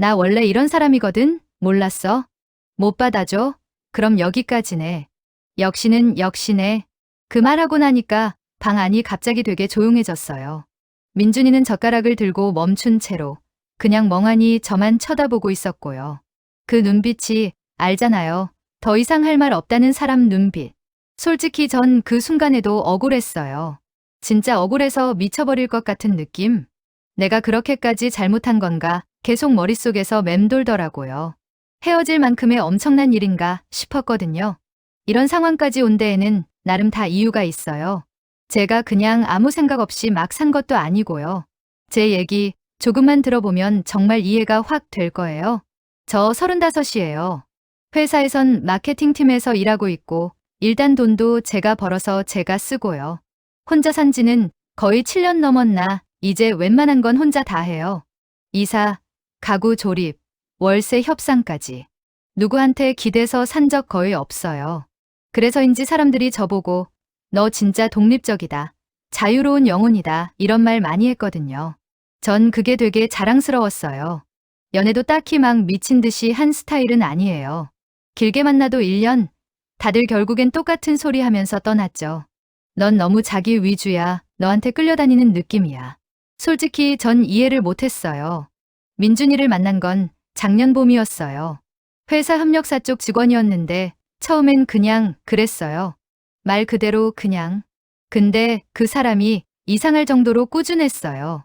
나 원래 이런 사람이거든? 몰랐어? 못 받아줘? 그럼 여기까지네. 역시는 역시네. 그 말하고 나니까 방 안이 갑자기 되게 조용해졌어요. 민준이는 젓가락을 들고 멈춘 채로 그냥 멍하니 저만 쳐다보고 있었고요. 그 눈빛이 알잖아요. 더 이상 할 말 없다는 사람 눈빛. 솔직히 전 그 순간에도 억울했어요. 진짜 억울해서 미쳐버릴 것 같은 느낌? 내가 그렇게까지 잘못한 건가 계속 머릿속에서 맴돌더라고요. 헤어질 만큼의 엄청난 일인가 싶었거든요. 이런 상황까지 온 데에는 나름 다 이유가 있어요. 제가 그냥 아무 생각 없이 막 산 것도 아니고요. 제 얘기 조금만 들어보면 정말 이해가 확 될 거예요. 저 35이에요. 회사에선 마케팅팀에서 일하고 있고 일단 돈도 제가 벌어서 제가 쓰고요. 혼자 산 지는 거의 7년 넘었나 이제 웬만한 건 혼자 다 해요. 이사, 가구 조립, 월세 협상까지. 누구한테 기대서 산 적 거의 없어요. 그래서인지 사람들이 저보고 너 진짜 독립적이다. 자유로운 영혼이다. 이런 말 많이 했거든요. 전 그게 되게 자랑스러웠어요. 연애도 딱히 막 미친 듯이 한 스타일은 아니에요. 길게 만나도 1년, 다들 결국엔 똑같은 소리 하면서 떠났죠. 넌 너무 자기 위주야. 너한테 끌려다니는 느낌이야. 솔직히 전 이해를 못했어요. 민준이를 만난 건 작년 봄이었어요. 회사 협력사 쪽 직원이었는데 처음엔 그냥 그랬어요. 말 그대로 그냥. 근데 그 사람이 이상할 정도로 꾸준했어요.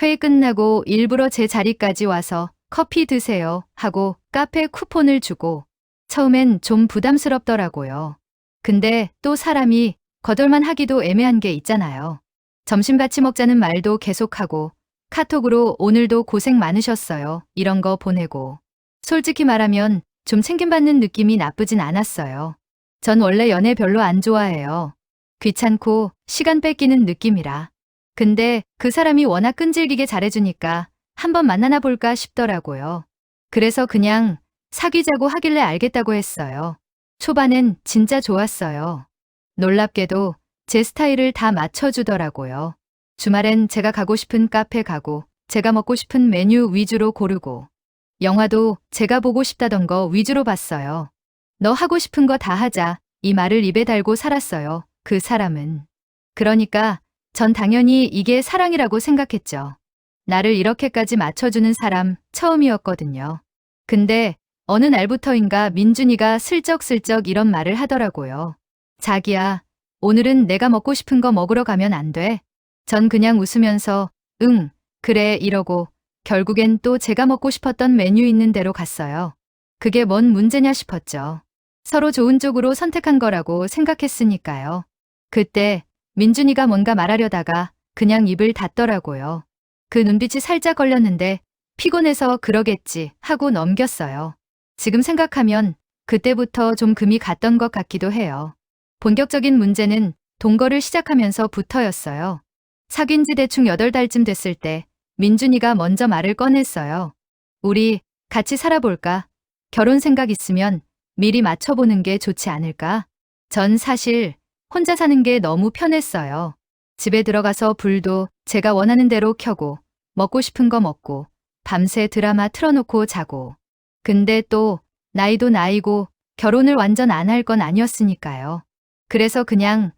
회의 끝나고 일부러 제 자리까지 와서 커피 드세요 하고 카페 쿠폰을 주고 처음엔 좀 부담스럽더라고요. 근데 또 사람이 거절만 하기도 애매한 게 있잖아요. 점심 같이 먹자는 말도 계속하고 카톡으로 오늘도 고생 많으셨어요. 이런 거 보내고. 솔직히 말하면 좀 챙김받는 느낌이 나쁘진 않았어요. 전 원래 연애 별로 안 좋아해요. 귀찮고 시간 뺏기는 느낌이라. 근데 그 사람이 워낙 끈질기게 잘해주니까 한번 만나나 볼까 싶더라고요. 그래서 그냥 사귀자고 하길래 알겠다고 했어요. 초반엔 진짜 좋았어요. 놀랍게도 제 스타일을 다 맞춰주더라고요. 주말엔 제가 가고 싶은 카페 가고, 제가 먹고 싶은 메뉴 위주로 고르고, 영화도 제가 보고 싶다던 거 위주로 봤어요. 너 하고 싶은 거 다 하자. 이 말을 입에 달고 살았어요. 그 사람은. 그러니까 전 당연히 이게 사랑이라고 생각했죠. 나를 이렇게까지 맞춰주는 사람 처음이었거든요. 근데 어느 날부터인가 민준이가 슬쩍슬쩍 이런 말을 하더라고요. 자기야, 오늘은 내가 먹고 싶은 거 먹으러 가면 안 돼. 전 그냥 웃으면서 응, 그래 이러고 결국엔 또 제가 먹고 싶었던 메뉴 있는 대로 갔어요. 그게 뭔 문제냐 싶었죠. 서로 좋은 쪽으로 선택한 거라고 생각했으니까요. 그때 민준이가 뭔가 말하려다가 그냥 입을 닫더라고요. 그 눈빛이 살짝 걸렸는데 피곤해서 그러겠지 하고 넘겼어요. 지금 생각하면 그때부터 좀 금이 갔던 것 같기도 해요. 본격적인 문제는 동거를 시작하면서 부터였어요. 사귄 지 대충 8달쯤 됐을 때 민준이가 먼저 말을 꺼냈어요. 우리 같이 살아볼까? 결혼 생각 있으면 미리 맞춰보는 게 좋지 않을까? 전 사실 혼자 사는 게 너무 편했어요. 집에 들어가서 불도 제가 원하는 대로 켜고 먹고 싶은 거 먹고 밤새 드라마 틀어놓고 자고. 근데 또 나이도 나이고 결혼을 완전 안 할 건 아니었으니까요. 그래서 그냥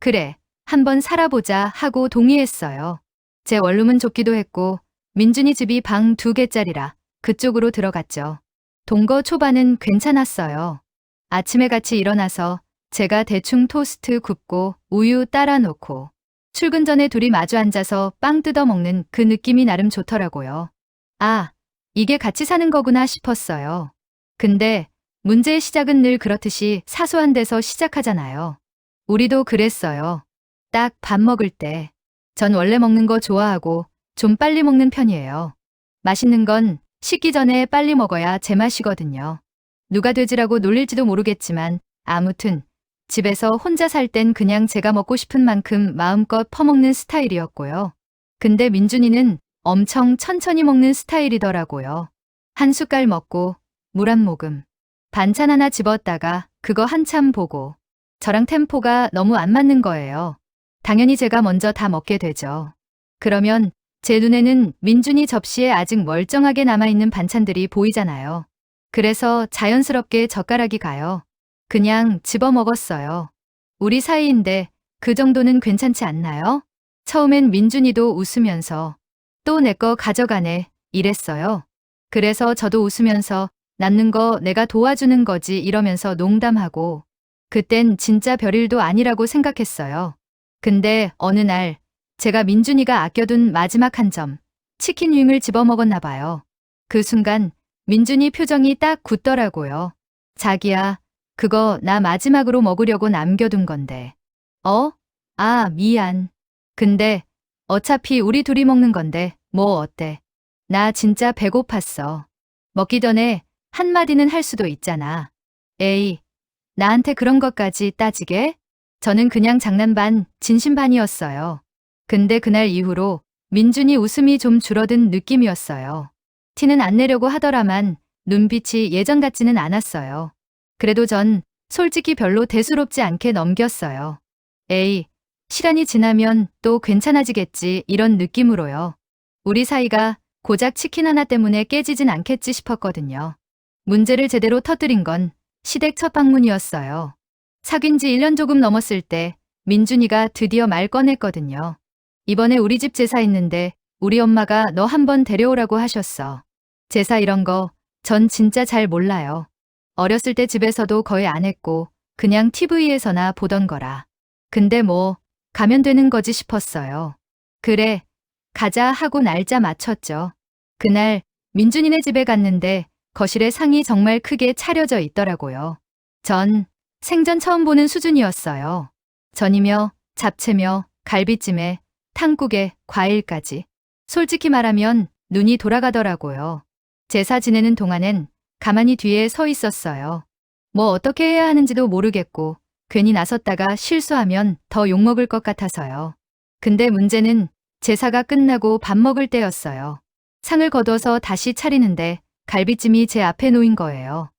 그래 한번 살아보자 하고 동의했어요. 제 원룸은 좁기도 했고 민준이 집이 방 두 개짜리라 그쪽으로 들어갔죠. 동거 초반은 괜찮았어요. 아침에 같이 일어나서 제가 대충 토스트 굽고 우유 따라 놓고 출근 전에 둘이 마주 앉아서 빵 뜯어 먹는 그 느낌이 나름 좋더라고요. 아, 이게 같이 사는 거구나 싶었어요. 근데 문제의 시작은 늘 그렇듯이 사소한 데서 시작하잖아요. 우리도 그랬어요. 딱 밥 먹을 때. 전 원래 먹는 거 좋아하고 좀 빨리 먹는 편이에요. 맛있는 건 식기 전에 빨리 먹어야 제맛이거든요. 누가 돼지라고 놀릴지도 모르겠지만 아무튼 집에서 혼자 살 땐 그냥 제가 먹고 싶은 만큼 마음껏 퍼먹는 스타일이었고요. 근데 민준이는 엄청 천천히 먹는 스타일이더라고요. 한 숟갈 먹고 물 한 모금. 반찬 하나 집었다가 그거 한참 보고 저랑 템포가 너무 안 맞는 거예요. 당연히 제가 먼저 다 먹게 되죠. 그러면 제 눈에는 민준이 접시에 아직 멀쩡하게 남아있는 반찬들이 보이잖아요. 그래서 자연스럽게 젓가락이 가요. 그냥 집어 먹었어요. 우리 사이인데 그 정도는 괜찮지 않나요? 처음엔 민준이도 웃으면서 또 내 거 가져가네 이랬어요. 그래서 저도 웃으면서 남는 거 내가 도와주는 거지 이러면서 농담하고 그땐 진짜 별일도 아니라고 생각했어요. 근데 어느 날 제가 민준이가 아껴둔 마지막 한 점, 치킨 윙을 집어먹었나 봐요. 그 순간 민준이 표정이 딱 굳더라고요. 자기야, 그거 나 마지막으로 먹으려고 남겨둔 건데. 어? 아, 미안. 근데 어차피 우리 둘이 먹는 건데 뭐 어때? 나 진짜 배고팠어. 먹기 전에 한마디는 할 수도 있잖아. 에이, 나한테 그런 것까지 따지게? 저는 그냥 장난 반, 진심 반이었어요. 근데 그날 이후로 민준이 웃음이 좀 줄어든 느낌이었어요. 티는 안 내려고 하더라만 눈빛이 예전 같지는 않았어요. 그래도 전 솔직히 별로 대수롭지 않게 넘겼어요. 에이, 시간이 지나면 또 괜찮아지겠지 이런 느낌으로요. 우리 사이가 고작 치킨 하나 때문에 깨지진 않겠지 싶었거든요. 문제를 제대로 터뜨린 건 시댁 첫 방문이었어요. 사귄 지 1년 조금 넘었을 때 민준이가 드디어 말 꺼냈거든요. 이번에 우리 집 제사 있는데 우리 엄마가 너 한번 데려오라고 하셨어. 제사 이런 거 전 진짜 잘 몰라요. 어렸을 때 집에서도 거의 안 했고 그냥 TV에서나 보던 거라. 근데 뭐 가면 되는 거지 싶었어요. 그래, 가자 하고 날짜 맞췄죠. 그날 민준이네 집에 갔는데 거실에 상이 정말 크게 차려져 있더라고요. 전 생전 처음 보는 수준이었어요. 전이며 잡채며 갈비찜에 탕국에 과일까지. 솔직히 말하면 눈이 돌아가더라고요. 제사 지내는 동안엔 가만히 뒤에 서 있었어요. 뭐 어떻게 해야 하는지도 모르겠고 괜히 나섰다가 실수하면 더 욕먹을 것 같아서요. 근데 문제는 제사가 끝나고 밥 먹을 때였어요. 상을 거둬서 다시 차리는데 갈비찜이 제 앞에 놓인 거예요.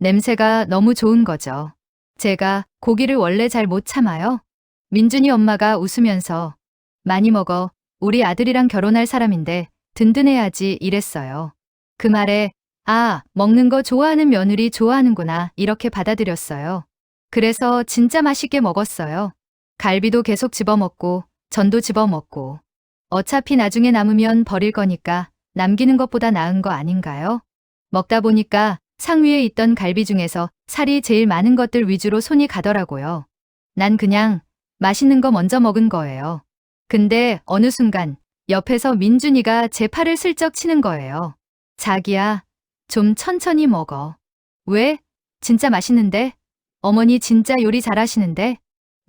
냄새가 너무 좋은 거죠. 제가 고기를 원래 잘 못 참아요. 민준이 엄마가 웃으면서 많이 먹어. 우리 아들이랑 결혼할 사람인데 든든해야지 이랬어요. 그 말에 아, 먹는 거 좋아하는 며느리 좋아하는구나 이렇게 받아들였어요. 그래서 진짜 맛있게 먹었어요. 갈비도 계속 집어먹고 전도 집어먹고 어차피 나중에 남으면 버릴 거니까 남기는 것보다 나은 거 아닌가요? 먹다 보니까 상 위에 있던 갈비 중에서 살이 제일 많은 것들 위주로 손이 가더라고요. 난 그냥 맛있는 거 먼저 먹은 거예요. 근데 어느 순간 옆에서 민준이가 제 팔을 슬쩍 치는 거예요. 자기야, 좀 천천히 먹어. 왜? 진짜 맛있는데? 어머니 진짜 요리 잘하시는데?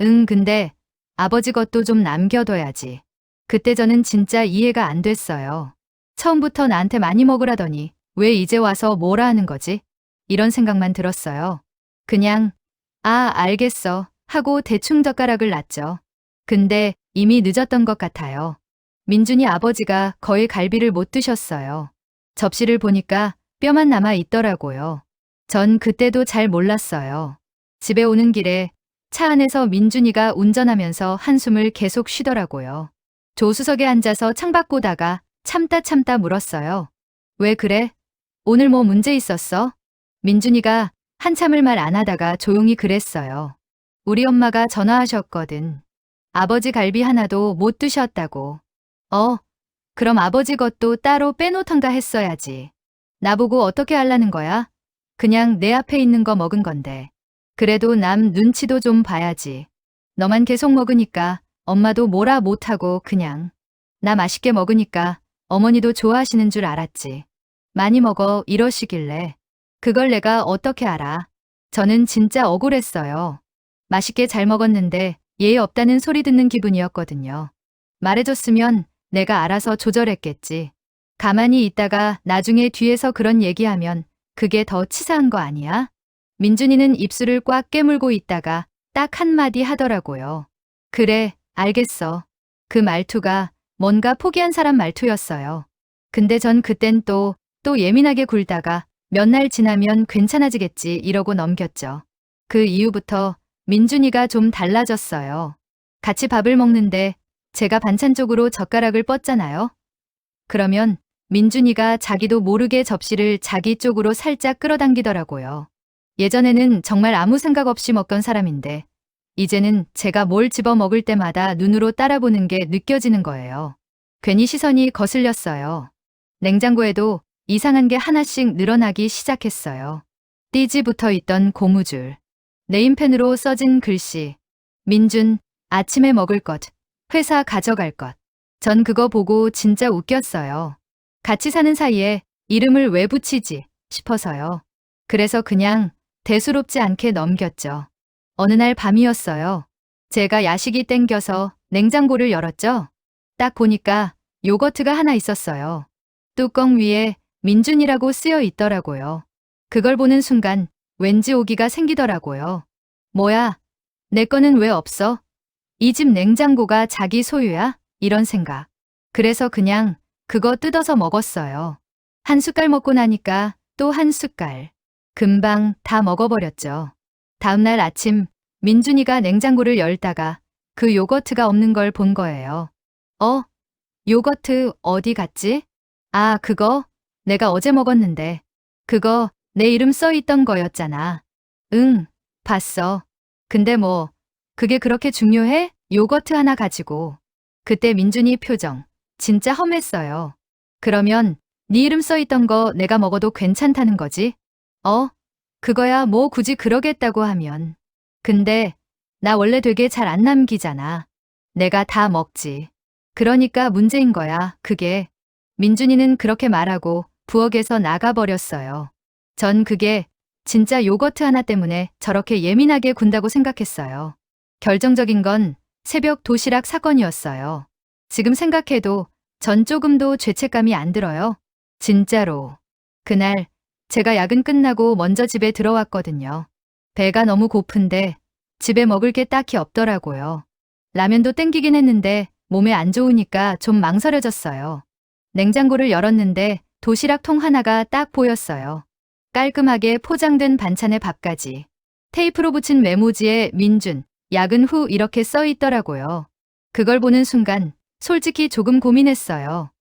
응, 근데 아버지 것도 좀 남겨둬야지. 그때 저는 진짜 이해가 안 됐어요. 처음부터 나한테 많이 먹으라더니 왜 이제 와서 뭐라 하는 거지? 이런 생각만 들었어요. 그냥, 아, 알겠어. 하고 대충 젓가락을 놨죠. 근데 이미 늦었던 것 같아요. 민준이 아버지가 거의 갈비를 못 드셨어요. 접시를 보니까 뼈만 남아 있더라고요. 전 그때도 잘 몰랐어요. 집에 오는 길에 차 안에서 민준이가 운전하면서 한숨을 계속 쉬더라고요. 조수석에 앉아서 창밖 보다가 참다 참다 물었어요. 왜 그래? 오늘 뭐 문제 있었어? 민준이가 한참을 말 안 하다가 조용히 그랬어요. 우리 엄마가 전화하셨거든. 아버지 갈비 하나도 못 드셨다고. 어, 그럼 아버지 것도 따로 빼놓던가 했어야지. 나보고 어떻게 하려는 거야? 그냥 내 앞에 있는 거 먹은 건데. 그래도 남 눈치도 좀 봐야지. 너만 계속 먹으니까 엄마도 뭐라 못하고 그냥. 나 맛있게 먹으니까 어머니도 좋아하시는 줄 알았지. 많이 먹어 이러시길래. 그걸 내가 어떻게 알아. 저는 진짜 억울했어요. 맛있게 잘 먹었는데 예의 없다는 소리 듣는 기분이었거든요. 말해줬으면 내가 알아서 조절했겠지. 가만히 있다가 나중에 뒤에서 그런 얘기하면 그게 더 치사한 거 아니야? 민준이는 입술을 꽉 깨물고 있다가 딱 한마디 하더라고요. 그래, 알겠어. 그 말투가 뭔가 포기한 사람 말투였어요. 근데 전 그땐 또, 또 예민하게 굴다가 몇 날 지나면 괜찮아지겠지 이러고 넘겼죠. 그 이후부터 민준이가 좀 달라졌어요. 같이 밥을 먹는데 제가 반찬 쪽으로 젓가락을 뻗잖아요. 그러면 민준이가 자기도 모르게 접시를 자기 쪽으로 살짝 끌어당기더라고요. 예전에는 정말 아무 생각 없이 먹던 사람인데, 이제는 제가 뭘 집어 먹을 때마다 눈으로 따라보는 게 느껴지는 거예요. 괜히 시선이 거슬렸어요. 냉장고에도 이상한 게 하나씩 늘어나기 시작했어요. 띠지 붙어 있던 고무줄, 네임펜으로 써진 글씨, 민준, 아침에 먹을 것, 회사 가져갈 것. 전 그거 보고 진짜 웃겼어요. 같이 사는 사이에 이름을 왜 붙이지 싶어서요. 그래서 그냥 대수롭지 않게 넘겼죠. 어느 날 밤이었어요. 제가 야식이 땡겨서 냉장고를 열었죠. 딱 보니까 요거트가 하나 있었어요. 뚜껑 위에 민준이라고 쓰여 있더라고요. 그걸 보는 순간 왠지 오기가 생기더라고요. 뭐야, 내 거는 왜 없어? 이 집 냉장고가 자기 소유야? 이런 생각. 그래서 그냥 그거 뜯어서 먹었어요. 한 숟갈 먹고 나니까 또 한 숟갈. 금방 다 먹어버렸죠. 다음날 아침 민준이가 냉장고를 열다가 그 요거트가 없는 걸 본 거예요. 어? 요거트 어디 갔지? 아, 그거 내가 어제 먹었는데. 그거 내 이름 써 있던 거였잖아. 응, 봤어. 근데 뭐, 그게 그렇게 중요해? 요거트 하나 가지고. 그때 민준이 표정, 진짜 험했어요. 그러면 네 이름 써 있던 거 내가 먹어도 괜찮다는 거지? 어? 그거야 뭐 굳이 그러겠다고 하면. 근데 나 원래 되게 잘 안 남기잖아. 내가 다 먹지. 그러니까 문제인 거야, 그게. 민준이는 그렇게 말하고 부엌에서 나가버렸어요. 전 그게 진짜 요거트 하나 때문에 저렇게 예민하게 군다고 생각했어요. 결정적인 건 새벽 도시락 사건이었어요. 지금 생각해도 전 조금도 죄책감이 안 들어요. 진짜로. 그날 제가 야근 끝나고 먼저 집에 들어왔거든요. 배가 너무 고픈데 집에 먹을 게 딱히 없더라고요. 라면도 땡기긴 했는데 몸에 안 좋으니까 좀 망설여졌어요. 냉장고를 열었는데 도시락 통 하나가 딱 보였어요. 깔끔하게 포장된 반찬의 밥까지. 테이프로 붙인 메모지에 민준, 야근 후 이렇게 써 있더라고요. 그걸 보는 순간 솔직히 조금 고민했어요.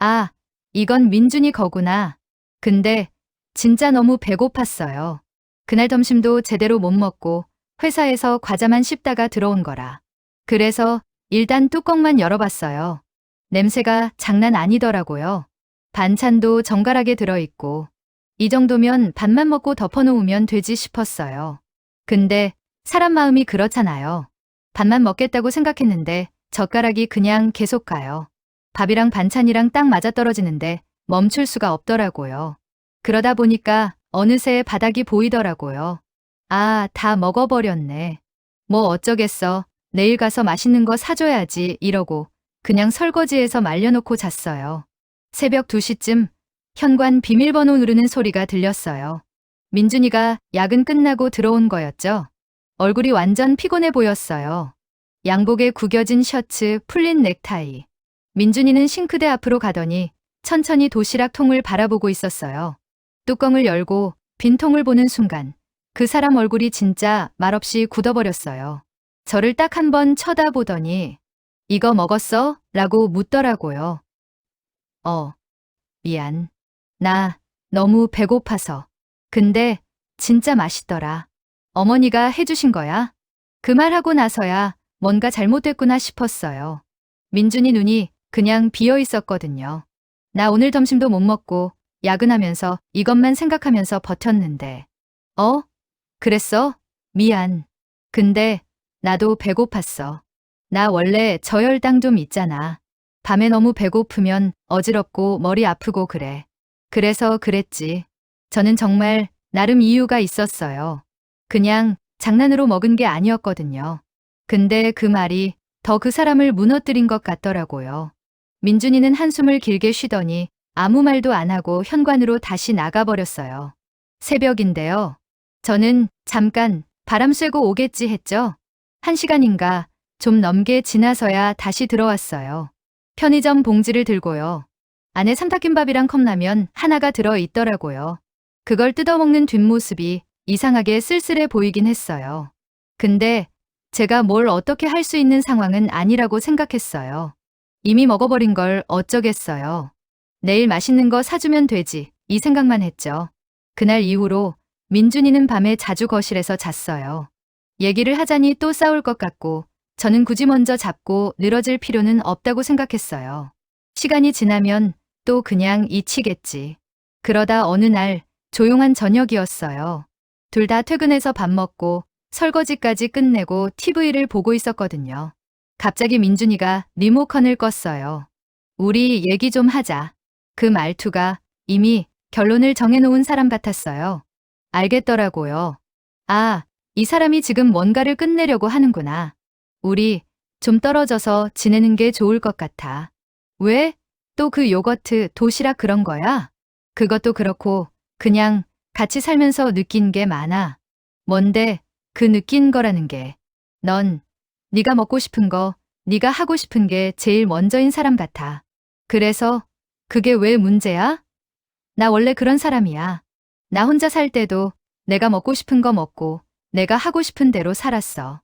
아, 이건 민준이 거구나. 근데 진짜 너무 배고팠어요. 그날 점심도 제대로 못 먹고 회사에서 과자만 씹다가 들어온 거라. 그래서 일단 뚜껑만 열어봤어요. 냄새가 장난 아니더라고요. 반찬도 정갈하게 들어있고 이 정도면 밥만 먹고 덮어놓으면 되지 싶었어요. 근데 사람 마음이 그렇잖아요. 밥만 먹겠다고 생각했는데 젓가락이 그냥 계속 가요. 밥이랑 반찬이랑 딱 맞아떨어지는데 멈출 수가 없더라고요. 그러다 보니까 어느새 바닥이 보이더라고요. 아, 다 먹어버렸네. 뭐 어쩌겠어. 내일 가서 맛있는 거 사줘야지 이러고 그냥 설거지해서 말려놓고 잤어요. 새벽 2시쯤 현관 비밀번호 누르는 소리가 들렸어요. 민준이가 야근 끝나고 들어온 거였죠. 얼굴이 완전 피곤해 보였어요. 양복에 구겨진 셔츠, 풀린 넥타이. 민준이는 싱크대 앞으로 가더니 천천히 도시락 통을 바라보고 있었어요. 뚜껑을 열고 빈 통을 보는 순간 그 사람 얼굴이 진짜 말없이 굳어버렸어요. 저를 딱 한 번 쳐다보더니 이거 먹었어? 라고 묻더라고요. 어, 미안. 나 너무 배고파서. 근데 진짜 맛있더라. 어머니가 해주신 거야? 그 말하고 나서야 뭔가 잘못됐구나 싶었어요. 민준이 눈이 그냥 비어 있었거든요. 나 오늘 점심도 못 먹고 야근하면서 이것만 생각하면서 버텼는데. 어? 그랬어? 미안. 근데 나도 배고팠어. 나 원래 저혈당 좀 있잖아. 밤에 너무 배고프면 어지럽고 머리 아프고 그래. 그래서 그랬지. 저는 정말 나름 이유가 있었어요. 그냥 장난으로 먹은 게 아니었거든요. 근데 그 말이 더 그 사람을 무너뜨린 것 같더라고요. 민준이는 한숨을 길게 쉬더니 아무 말도 안 하고 현관으로 다시 나가버렸어요. 새벽인데요. 저는 잠깐 바람 쐬고 오겠지 했죠. 한 시간인가 좀 넘게 지나서야 다시 들어왔어요. 편의점 봉지를 들고요. 안에 삼탁김밥이랑 컵라면 하나가 들어 있더라고요. 그걸 뜯어먹는 뒷모습이 이상하게 쓸쓸해 보이긴 했어요. 근데 제가 뭘 어떻게 할 수 있는 상황은 아니라고 생각했어요. 이미 먹어버린 걸 어쩌겠어요. 내일 맛있는 거 사주면 되지. 이 생각만 했죠. 그날 이후로 민준이는 밤에 자주 거실에서 잤어요. 얘기를 하자니 또 싸울 것 같고 저는 굳이 먼저 잡고 늘어질 필요는 없다고 생각했어요. 시간이 지나면 또 그냥 잊히겠지. 그러다 어느 날 조용한 저녁이었어요. 둘 다 퇴근해서 밥 먹고 설거지까지 끝내고 TV를 보고 있었거든요. 갑자기 민준이가 리모컨을 껐어요. 우리 얘기 좀 하자. 그 말투가 이미 결론을 정해놓은 사람 같았어요. 알겠더라고요. 아, 이 사람이 지금 뭔가를 끝내려고 하는구나. 우리 좀 떨어져서 지내는 게 좋을 것 같아. 왜? 또 그 요거트, 도시락 그런 거야? 그것도 그렇고 그냥 같이 살면서 느낀 게 많아. 뭔데 그 느낀 거라는 게. 넌 네가 먹고 싶은 거, 네가 하고 싶은 게 제일 먼저인 사람 같아. 그래서 그게 왜 문제야? 나 원래 그런 사람이야. 나 혼자 살 때도 내가 먹고 싶은 거 먹고 내가 하고 싶은 대로 살았어.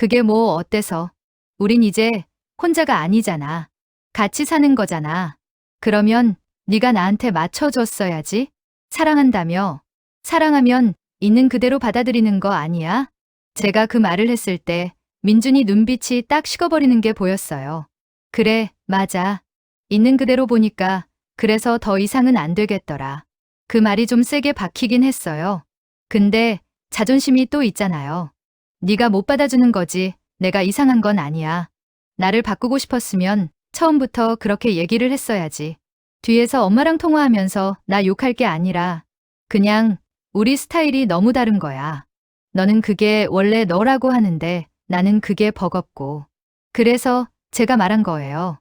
그게 뭐 어때서? 우린 이제 혼자가 아니잖아. 같이 사는 거잖아. 그러면 네가 나한테 맞춰줬어야지. 사랑한다며. 사랑하면 있는 그대로 받아들이는 거 아니야? 제가 그 말을 했을 때 민준이 눈빛이 딱 식어버리는 게 보였어요. 그래, 맞아. 있는 그대로 보니까 그래서 더 이상은 안 되겠더라. 그 말이 좀 세게 박히긴 했어요. 근데 자존심이 또 있잖아요. 네가 못 받아주는 거지. 내가 이상한 건 아니야. 나를 바꾸고 싶었으면 처음부터 그렇게 얘기를 했어야지. 뒤에서 엄마랑 통화하면서 나 욕할 게 아니라 그냥 우리 스타일이 너무 다른 거야. 너는 그게 원래 너라고 하는데 나는 그게 버겁고. 그래서 제가 말한 거예요.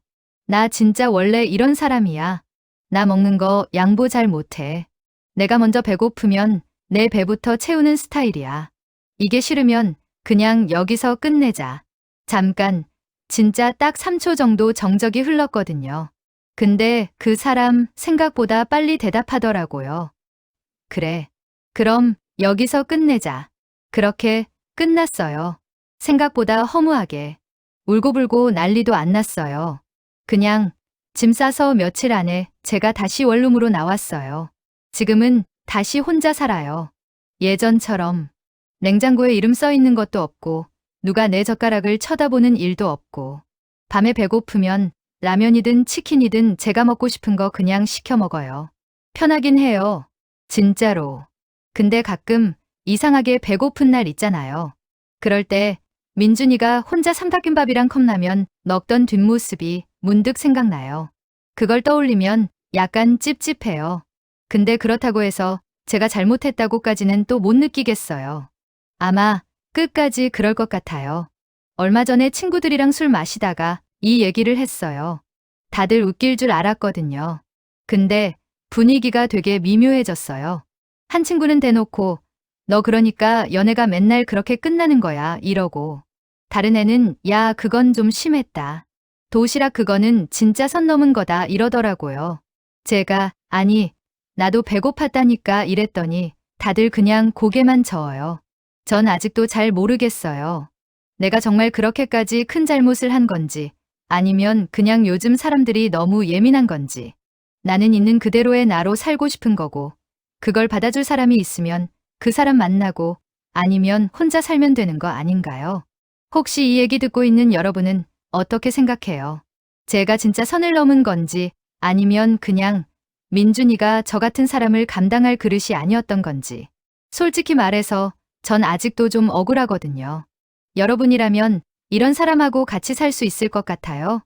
나 진짜 원래 이런 사람이야. 나 먹는 거 양보 잘 못해. 내가 먼저 배고프면 내 배부터 채우는 스타일이야. 이게 싫으면 그냥 여기서 끝내자. 잠깐, 진짜 딱 3초 정도 정적이 흘렀거든요. 근데 그 사람 생각보다 빨리 대답하더라고요. 그래. 그럼 여기서 끝내자. 그렇게 끝났어요. 생각보다 허무하게. 울고불고 난리도 안 났어요. 그냥 짐 싸서 며칠 안에 제가 다시 원룸으로 나왔어요. 지금은 다시 혼자 살아요. 예전처럼 냉장고에 이름 써 있는 것도 없고 누가 내 젓가락을 쳐다보는 일도 없고 밤에 배고프면 라면이든 치킨이든 제가 먹고 싶은 거 그냥 시켜 먹어요. 편하긴 해요. 진짜로. 근데 가끔 이상하게 배고픈 날 있잖아요. 그럴 때 민준이가 혼자 삼각김밥이랑 컵라면 먹던 뒷모습이 문득 생각나요. 그걸 떠올리면 약간 찝찝해요. 근데 그렇다고 해서 제가 잘못했다고까지는 또 못 느끼겠어요. 아마 끝까지 그럴 것 같아요. 얼마 전에 친구들이랑 술 마시다가 이 얘기를 했어요. 다들 웃길 줄 알았거든요. 근데 분위기가 되게 미묘해졌어요. 한 친구는 대놓고 너 그러니까 연애가 맨날 그렇게 끝나는 거야 이러고 다른 애는 야 그건 좀 심했다. 도시락 그거는 진짜 선 넘은 거다 이러더라고요. 제가 아니 나도 배고팠다니까 이랬더니 다들 그냥 고개만 저어요. 전 아직도 잘 모르겠어요. 내가 정말 그렇게까지 큰 잘못을 한 건지 아니면 그냥 요즘 사람들이 너무 예민한 건지 나는 있는 그대로의 나로 살고 싶은 거고 그걸 받아줄 사람이 있으면 그 사람 만나고 아니면 혼자 살면 되는 거 아닌가요? 혹시 이 얘기 듣고 있는 여러분은 어떻게 생각해요? 제가 진짜 선을 넘은 건지 아니면 그냥 민준이가 저 같은 사람을 감당할 그릇이 아니었던 건지. 솔직히 말해서 전 아직도 좀 억울하거든요. 여러분이라면 이런 사람하고 같이 살 수 있을 것 같아요?